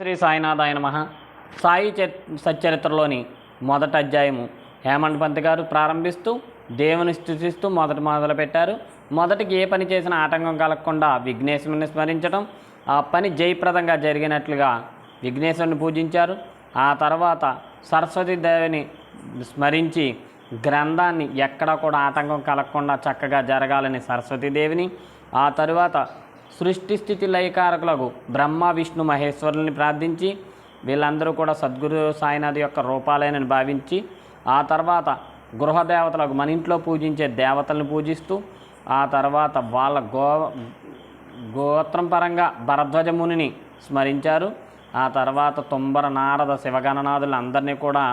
శ్రీ సాయినాథాయ నమ. సాయి సచ్చరిత్రలోని మొదటి అధ్యాయము. హేమంత్ పంత్ గారు ప్రారంభిస్తూ దేవుని స్థుతిస్తూ మొదట మొదలుపెట్టారు. మొదటికి ఏ పని చేసినా ఆటంకం కలగకుండా విఘ్నేశ్వరుని స్మరించడం ఆ పని జయప్రదంగా జరిగినట్లుగా విఘ్నేశ్వరుని పూజించారు. ఆ తర్వాత సరస్వతి దేవిని స్మరించి గ్రంథాన్ని ఎక్కడా కూడా ఆటంకం కలగకుండా చక్కగా జరగాలని సరస్వతీదేవిని ఆ తరువాత సృష్టి స్థితి లయకారకులకు బ్రహ్మ విష్ణు మహేశ్వరుల్ని ప్రార్థించి వీళ్ళందరూ కూడా సద్గురు సాయినాథ్ యొక్క రూపాలేనని భావించి ఆ తర్వాత గృహ దేవతలకు మన ఇంట్లో పూజించే దేవతలను పూజిస్తూ ఆ తర్వాత వాళ్ళ గో గోత్రం పరంగా భరద్వజమునిని స్మరించారు. ఆ తర్వాత తుంబర నారద శివగణనాథులు అందరినీ కూడా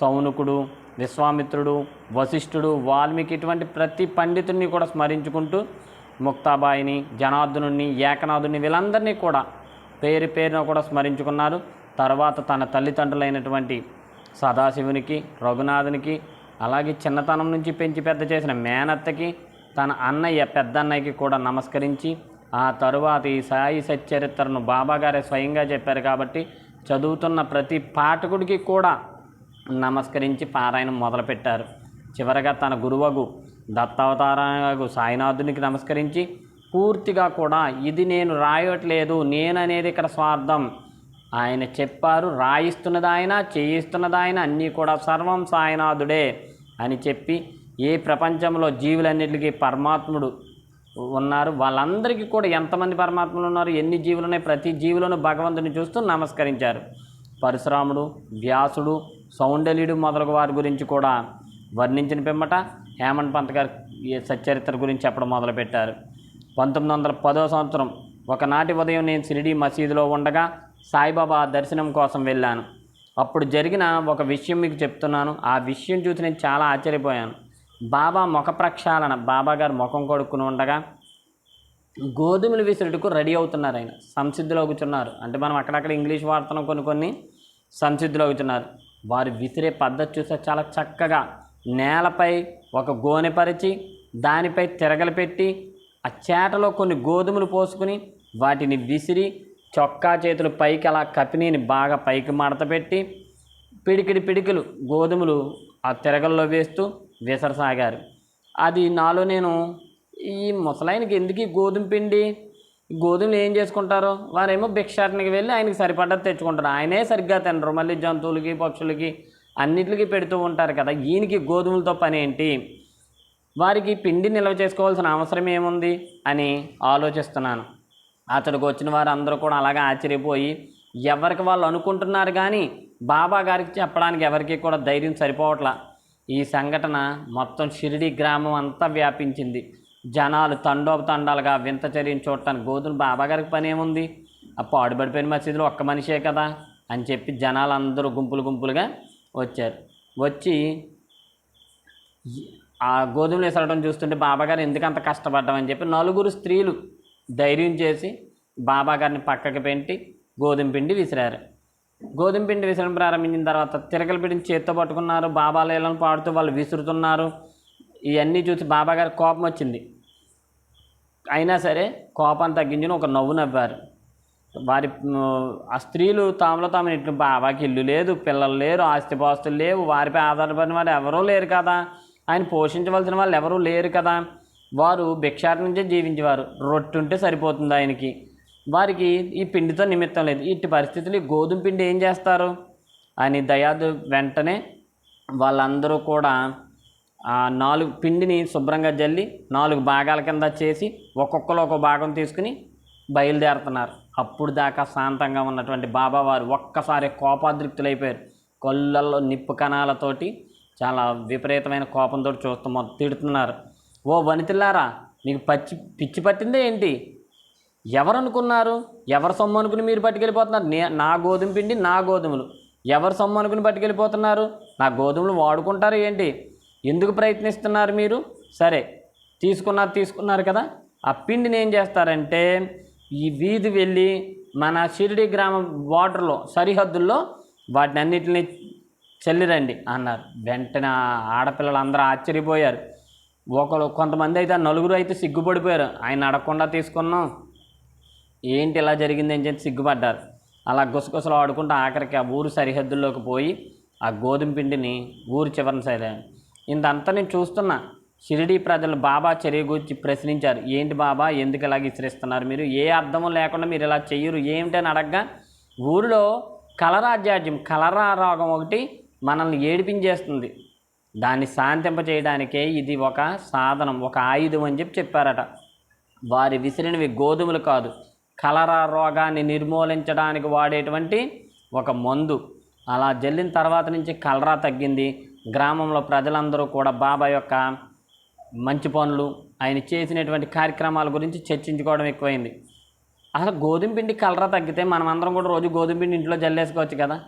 సౌనుకుడు విశ్వామిత్రుడు వశిష్ఠుడు వాల్మీకి ఇటువంటి ప్రతి పండితుడిని కూడా స్మరించుకుంటూ ముక్తాబాయిని జనార్దనుని ఏకనాథుని వీళ్ళందరినీ కూడా పేరు పేరున కూడా స్మరించుకున్నారు. తర్వాత తన తల్లిదండ్రులైనటువంటి సదాశివునికి రఘునాథునికి అలాగే చిన్నతనం నుంచి పెంచి పెద్ద చేసిన మేనత్తకి తన అన్నయ్య పెద్దన్నయ్యకి కూడా నమస్కరించి ఆ తరువాత ఈ సాయి సచ్చరిత్రను బాబాగారే స్వయంగా చెప్పారు కాబట్టి చదువుతున్న ప్రతి పాఠకుడికి కూడా నమస్కరించి పారాయణం మొదలుపెట్టారు. చివరగా తన గురువగు దత్తావతారకు సాయినాథునికి నమస్కరించి పూర్తిగా కూడా ఇది నేను రాయట్లేదు నేననేది ఇక్కడ స్వార్థం. ఆయన చెప్పారు రాయిస్తున్నదాయన చేయిస్తున్నదాయన అన్నీ కూడా సర్వం సాయినాథుడే అని చెప్పి ఏ ప్రపంచంలో జీవులన్నిటికీ పరమాత్ముడు ఉన్నారు. వాళ్ళందరికీ కూడా ఎంతమంది పరమాత్మలు ఉన్నారు ఎన్ని జీవులు ఉన్నాయి ప్రతి జీవులను భగవంతుని చూస్తూ నమస్కరించారు. పరశురాముడు వ్యాసుడు సౌండల్యుడు మొదలగు వారి గురించి కూడా వర్ణించిన పిమ్మట హేమంత్ పంత్ గారు సచ్చరిత్ర గురించి చెప్పడం మొదలుపెట్టారు. పంతొమ్మిది వందల పదో సంవత్సరం ఒకనాటి ఉదయం నేను షిరిడి మసీదులో ఉండగా సాయిబాబా దర్శనం కోసం వెళ్ళాను. అప్పుడు జరిగిన ఒక విషయం మీకు చెప్తున్నాను. ఆ విషయం చూసి నేను చాలా ఆశ్చర్యపోయాను. బాబా ముఖ ప్రక్షాళన బాబా గారు ముఖం కొడుకుని ఉండగా గోధుమలు విసురుటకు రెడీ అవుతున్నారు ఆయన. సంసిద్ధిలో కూర్చున్నారు. అంటే మనం అక్కడక్కడ ఇంగ్లీష్ వాడుతున్నాం కొన్ని కొన్ని సంసిద్ధిలో కూర్చున్నారు. వారు విసిరే పద్ధతి చూస్తే చాలా చక్కగా నేలపై ఒక గోనె పరిచి దానిపై తిరగలు పెట్టి ఆ చేటలో కొన్ని గోధుమలు పోసుకుని వాటిని విసిరి చొక్కా చేతులు పైకి అలా కపినీని బాగా పైకి మడత పెట్టి పిడికిడి పిడికిలు గోధుమలు ఆ తిరగల్లో వేస్తూ విసరసాగారు. అది నాలో నేను ఈ ముసలాయనకి ఎందుకు గోధుమ పిండి? గోధుమలు ఏం చేసుకుంటారు? వారేమో భిక్షాటనకి వెళ్ళి ఆయనకి సరిపడ్డది తెచ్చుకుంటారు. ఆయనే సరిగ్గా తినరు. మళ్ళీ జంతువులకి పక్షులకి అన్నిటికీ పెడుతూ ఉంటారు కదా. ఈయనకి గోధుమలతో పని ఏంటి? వారికి పిండి నిల్వ చేసుకోవాల్సిన అవసరం ఏముంది అని ఆలోచిస్తున్నాను. అతడికి వచ్చిన వారు అందరూ కూడా అలాగే ఆశ్చర్యపోయి ఎవరికి వాళ్ళు అనుకుంటున్నారు కానీ బాబా గారికి చెప్పడానికి ఎవరికి కూడా ధైర్యం సరిపోవట్లా. ఈ సంఘటన మొత్తం షిరిడి గ్రామం అంతా వ్యాపించింది. జనాలు తండోపతండాలుగా వింత చర్యను చూడటానికి గోధుమ బాబా గారికి పని ఏముంది? ఆ పాడుబడిపోయిన మసీదులో ఒక్క మనిషే కదా అని చెప్పి జనాలు అందరూ గుంపులు గుంపులుగా వచ్చారు. వచ్చి ఆ గోధుమలు వేసడం చూస్తుంటే బాబాగారు ఎందుకు అంత కష్టపడ్డామని చెప్పి నలుగురు స్త్రీలు ధైర్యం చేసి బాబాగారిని పక్కకి పెట్టి గోధుమ పిండి విసిరారు. గోధుమ పిండి విసరడం ప్రారంభించిన తర్వాత తిరగల పిండిని చేత్తో పట్టుకున్నారు బాబా లీలను పాడుతూ వాళ్ళు విసురుతున్నారు. ఇవన్నీ చూసి బాబాగారి కోపం వచ్చింది. అయినా సరే కోపాన్ని తగ్గించుని ఒక నవ్వు నవ్వారు. వారి ఆ స్త్రీలు తాములో తాము ఇట్లు బాబాకి ఇల్లు లేదు పిల్లలు లేరు ఆస్తిపాస్తులు లేవు వారిపై ఆధారపడిన వారు ఎవరూ లేరు కదా. ఆయన పోషించవలసిన వాళ్ళు ఎవరూ లేరు కదా. వారు భిక్షాట నుంచే జీవించేవారు. రొట్టె ఉంటే సరిపోతుంది ఆయనకి. వారికి ఈ పిండితో నిమిత్తం లేదు. ఇట్టి పరిస్థితులు ఈ గోధుమ పిండి ఏం చేస్తారు? అని దయాదు వెంటనే వాళ్ళందరూ కూడా ఆ నాలుగు పిండిని శుభ్రంగా జల్లి నాలుగు భాగాల కింద చేసి ఒక్కొక్కరు ఒక భాగం తీసుకుని బయలుదేరుతున్నారు. అప్పుడు దాకా శాంతంగా ఉన్నటువంటి బాబావారు ఒక్కసారి కోపాదృప్తులైపోయారు కళ్ళల్లో నిప్పు కణాలతోటి చాలా విపరీతమైన కోపంతో చూస్తూ మొత్తం తిడుతున్నారు. ఓ వనితిల్లారా మీకు పచ్చి పిచ్చి పట్టిందే ఏంటి? ఎవరు అనుకున్నారు ఎవరు సొమ్ము అనుకుని మీరు పట్టుకెళ్ళిపోతున్నారు? నే నా గోధుమ పిండి నా గోధుమలు. ఎవరు సొమ్ము అనుకుని పట్టుకెళ్ళిపోతున్నారు? నా గోధుమలు వాడుకుంటారు ఏంటి? ఎందుకు ప్రయత్నిస్తున్నారు మీరు? సరే తీసుకున్నారు తీసుకున్నారు కదా. ఆ పిండిని ఏం చేస్తారంటే ఈ వీధి వెళ్ళి మన షిరిడి గ్రామం వాటర్లో సరిహద్దుల్లో వాటిని అన్నిటిని చెల్లిరండి అన్నారు. వెంటనే ఆడపిల్లలు అందరూ ఆశ్చర్యపోయారు. ఒకరు కొంతమంది అయితే నలుగురు అయితే సిగ్గుపడిపోయారు. ఆయన అడగకుండా తీసుకున్నాం. ఏంటి ఇలా జరిగింది? అని చెప్పి సిగ్గుపడ్డారు. అలా గుసగుసలు ఆడుకుంటూ ఆఖరికి ఆ ఊరు సరిహద్దుల్లోకి పోయి ఆ గోధుమ పిండిని ఊరు చివరిన సరే ఇంతంతా నేను చూస్తున్నా. షిరిడి ప్రజలు బాబా చర్య గురించి ప్రశ్నించారు. ఏంటి బాబా? ఎందుకు ఇలాగ విసిరిస్తున్నారు మీరు? ఏ అర్థం లేకుండా మీరు ఇలా చెయ్యరు? ఏమిటని అడగగా ఊరిలో కలరా కలరా రోగం ఒకటి మనల్ని ఏడిపించేస్తుంది. దాన్ని శాంతింప చేయడానికే ఇది ఒక సాధనం ఒక ఆయుధం అని చెప్పి చెప్పారట. వారి విసిరినవి గోధుమలు కాదు. కలరా రోగాన్ని నిర్మూలించడానికి వాడేటువంటి ఒక మందు. అలా జల్లిన తర్వాత నుంచి కలరా తగ్గింది. గ్రామంలో ప్రజలందరూ కూడా బాబా యొక్క మంచి పనులు ఆయన చేసినటువంటి కార్యక్రమాల గురించి చర్చించుకోవడం ఎక్కువైంది. అసలు గోధుమ పిండి కలరా తగ్గితే మనమందరం కూడా రోజు గోధుమ పిండి ఇంట్లో జల్లేసుకోవచ్చు కదా?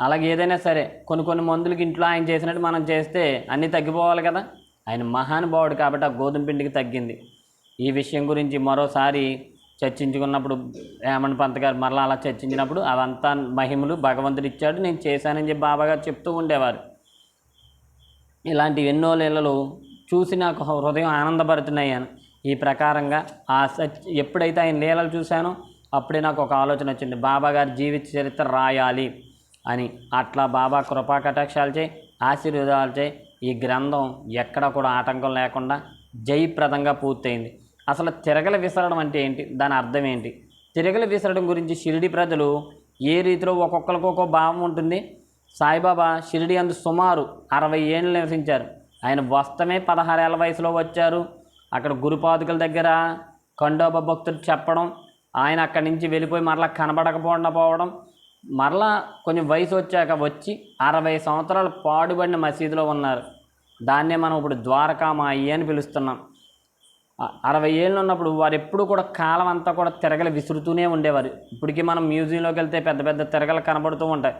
అలాగే ఏదైనా సరే కొన్ని కొన్ని మందులకి ఇంట్లో ఆయన చేసినట్టు మనం చేస్తే అన్నీ తగ్గిపోవాలి కదా? ఆయన మహానుభావుడు కాబట్టి ఆ గోధుమ పిండికి తగ్గింది. ఈ విషయం గురించి మరోసారి చర్చించుకున్నప్పుడు హేమంత్ పంత్ గారు మరలా అలా చర్చించినప్పుడు అవంతా మహిమలు భగవంతుడు ఇచ్చాడు నేను చేశానని చెప్పి బాబాగారు చెప్తూ ఉండేవారు. ఇలాంటి ఎన్నో లీలలు చూసి నాకు హృదయం ఆనందపడుతున్నాయను. ఈ ప్రకారంగా ఆ సచ్ ఎప్పుడైతే ఆయన లీలలు చూశానో అప్పుడే నాకు ఒక ఆలోచన వచ్చింది. బాబా గారి జీవిత చరిత్ర రాయాలి అని. అట్లా బాబా కృపా కటాక్షాలచే ఆశీర్వాదాలచే ఈ గ్రంథం ఎక్కడ కూడా ఆటంకం లేకుండా జయప్రదంగా పూర్తయింది. అసలు తిరగల విసరడం అంటే ఏంటి? దాని అర్థం ఏంటి? తిరగల విసరడం గురించి షిరిడి ప్రజలు ఏ రీతిలో ఒక్కొక్కరికి ఒక్కో భావం ఉంటుంది? సాయిబాబా షిరిడి అందు సుమారు అరవై ఏళ్ళు నివసించారు. ఆయన వస్తమే పదహారేళ్ళ వయసులో వచ్చారు. అక్కడ గురుపాదుకల దగ్గర కండోబ భక్తుడు చెప్పడం ఆయన అక్కడి నుంచి వెళ్ళిపోయి మరలా కనబడకపోకుండా పోవడం మరలా కొంచెం వయసు వచ్చాక వచ్చి అరవై సంవత్సరాలు పాడుబడిన మసీదులో ఉన్నారు. దాన్నే మనం ఇప్పుడు ద్వారకామాయి అని పిలుస్తున్నాం. అరవై ఏళ్ళు ఉన్నప్పుడు వారు ఎప్పుడు కూడా కాలం అంతా కూడా తిరగలు విసురుతూనే ఉండేవారు. ఇప్పటికీ మనం మ్యూజియంలోకి వెళ్తే పెద్ద పెద్ద తిరగలు కనబడుతూ ఉంటాయి.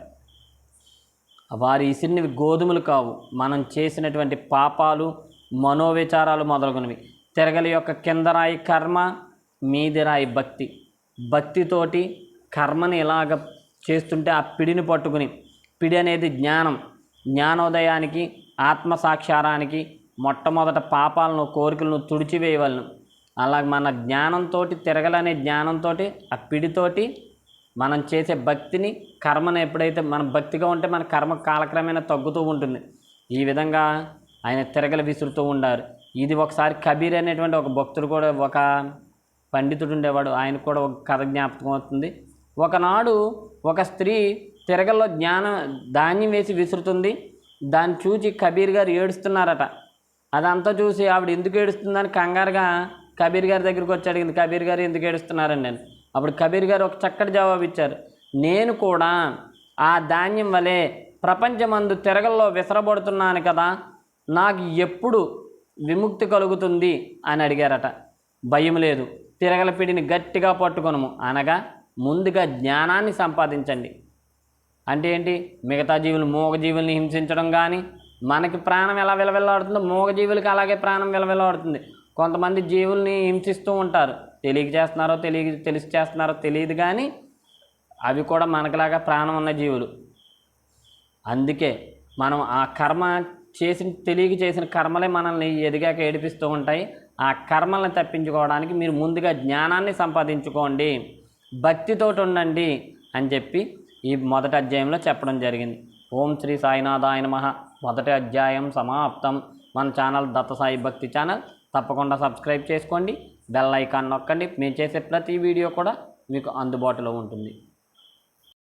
వారి ఇసిరినవి గోధుమలు కావు. మనం చేసినటువంటి పాపాలు మనోవిచారాలు మొదలగునవి. తిరగలి యొక్క కింద రాయి కర్మ మీది రాయి భక్తి. భక్తితోటి కర్మని ఇలాగ చేస్తుంటే ఆ పిడిని పట్టుకుని పిడి అనేది జ్ఞానం. జ్ఞానోదయానికి ఆత్మసాక్షారానికి మొట్టమొదట పాపాలను కోరికలను తుడిచివేయవలను. అలాగ మన జ్ఞానంతో తిరగలనే జ్ఞానంతో ఆ పిడితోటి మనం చేసే భక్తిని కర్మను ఎప్పుడైతే మనం భక్తిగా ఉంటే మన కర్మ కాలక్రమేణా తగ్గుతూ ఉంటుంది. ఈ విధంగా ఆయన తిరగలు విసురుతూ ఉండారు. ఇది ఒకసారి కబీర్ అనేటువంటి ఒక భక్తుడు కూడా ఒక పండితుడు ఉండేవాడు. ఆయన కూడా ఒక కథ జ్ఞాపకం అవుతుంది. ఒకనాడు ఒక స్త్రీ తిరగల్లో జ్ఞానం ధాన్యం వేసి విసురుతుంది. దాన్ని చూసి కబీర్ గారు ఏడుస్తున్నారట. అదంతా చూసి ఆవిడ ఎందుకు ఏడుస్తుందని కంగారుగా కబీర్ గారి దగ్గరికి వచ్చి అడిగింది కబీర్ గారు ఎందుకు ఏడుస్తున్నారని నేను. అప్పుడు కబీర్ గారు ఒక చక్కటి జవాబు ఇచ్చారు. నేను కూడా ఆ ధాన్యం వలె ప్రపంచమందు తిరగల్లో విసరబడుతున్నాను కదా నాకు ఎప్పుడు విముక్తి కలుగుతుంది అని అడిగారట. భయం లేదు తిరగల పిడిని గట్టిగా పట్టుకొనము అనగా ముందుగా జ్ఞానాన్ని సంపాదించండి. అంటే ఏంటి? మిగతా జీవులు మూగజీవుల్ని హింసించడం కానీ మనకి ప్రాణం ఎలా విలవిల్లాడుతుందో మూగజీవులకి అలాగే ప్రాణం విలవిల్లాడుతుంది కొంతమంది జీవుల్ని హింసిస్తూ ఉంటారు. తెలియక చేస్తున్నారో తెలియ తెలిసి చేస్తున్నారో తెలియదు కానీ అవి కూడా మనకులాగా ప్రాణం ఉన్న జీవులు. అందుకే మనం ఆ కర్మ చేసిన తెలియక చేసిన కర్మలే మనల్ని ఎదిగాక ఏడిపిస్తూ ఉంటాయి. ఆ కర్మల్ని తప్పించుకోవడానికి మీరు ముందుగా జ్ఞానాన్ని సంపాదించుకోండి. భక్తితోటి ఉండండి అని చెప్పి ఈ మొదటి అధ్యాయంలో చెప్పడం జరిగింది. ఓం శ్రీ సాయినాథాయ నమః. మొదటి అధ్యాయం సమాప్తం. మన ఛానల్ దత్త సాయి భక్తి ఛానల్. తప్పకుండా సబ్స్క్రైబ్ చేసుకోండి. బెల్ ఐకాన్ నొక్కండి. మేము చేసే ప్రతి వీడియో కూడా మీకు అందుబాటులో ఉంటుంది.